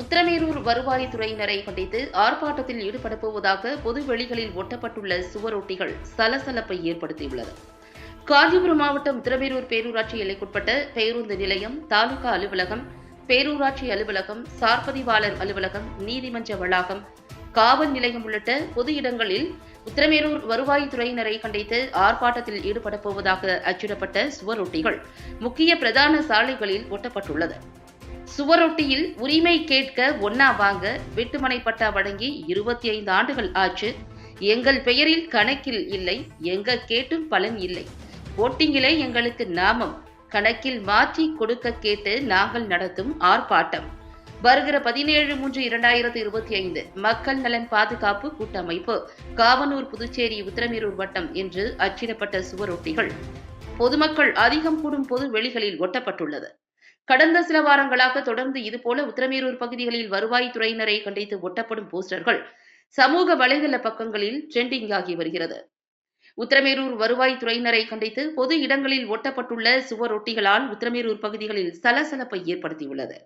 உத்தரமேரூர் வருவாய்த்துறையினரை கண்டித்து ஆர்ப்பாட்டத்தில் ஈடுபட போவதாக பொதுவெளிகளில் ஒட்டப்பட்டுள்ள சுவரொட்டிகள் சலசலப்பை ஏற்படுத்தியுள்ளது. காஞ்சிபுரம் மாவட்டம் உத்திரமேரூர் பேரூராட்சி எல்லைக்குட்பட்ட பேருந்து நிலையம் தாலுகா அலுவலகம் பேரூராட்சி அலுவலகம் சார்பதிவாளர் அலுவலகம் நீதிமன்ற வளாகம் காவல் நிலையம் உள்ளிட்ட பொது இடங்களில் உத்திரமேரூர் வருவாய்த்துறையினரை கண்டித்து ஆர்ப்பாட்டத்தில் ஈடுபடப் போவதாக அச்சிடப்பட்ட சுவரொட்டிகள் முக்கிய பிரதான சாலைகளில் ஒட்டப்பட்டுள்ளது. சுவரொட்டியில் உரிமை கேட்க ஒன்னா வாங்க வெட்டுமனை பட்டா வழங்கி இருபத்தி ஐந்து ஆண்டுகள் ஆச்சு. எங்கள் பெயரில் கணக்கில் இல்லை எங்க கேட்டும் பலன் இல்லை. ஓட்டிங்கிலே எங்களுக்கு நாமம். கணக்கில் மாற்றி கொடுக்க கேட்டு நாங்கள் நடத்தும் ஆர்ப்பாட்டம். வருகிற பதினேழு மூன்று இரண்டாயிரத்து இருபத்தி ஐந்து மக்கள் நலன் பாதுகாப்பு கூட்டமைப்பு காவனூர் புதுச்சேரி உத்தரமேரூர் வட்டம் என்று அச்சிடப்பட்ட சுவரொட்டிகள் பொதுமக்கள் அதிகம் கூடும் பொது வெளிகளில் ஒட்டப்பட்டுள்ளது. கடந்த சில வாரங்களாக தொடர்ந்து இதுபோல உத்தரமேரூர் பகுதிகளில் வருவாய்த்துறையினரை கண்டித்து ஒட்டப்படும் போஸ்டர்கள் சமூக வலைதள பக்கங்களில் ட்ரெண்டிங் ஆகி வருகிறது. உத்தரமேரூர் வருவாய்த்துறையினரை கண்டித்து பொது இடங்களில் ஒட்டப்பட்டுள்ள சுவரொட்டிகளால் உத்தரமேரூர் பகுதிகளில் சலசலப்பை ஏற்படுத்தியுள்ளது.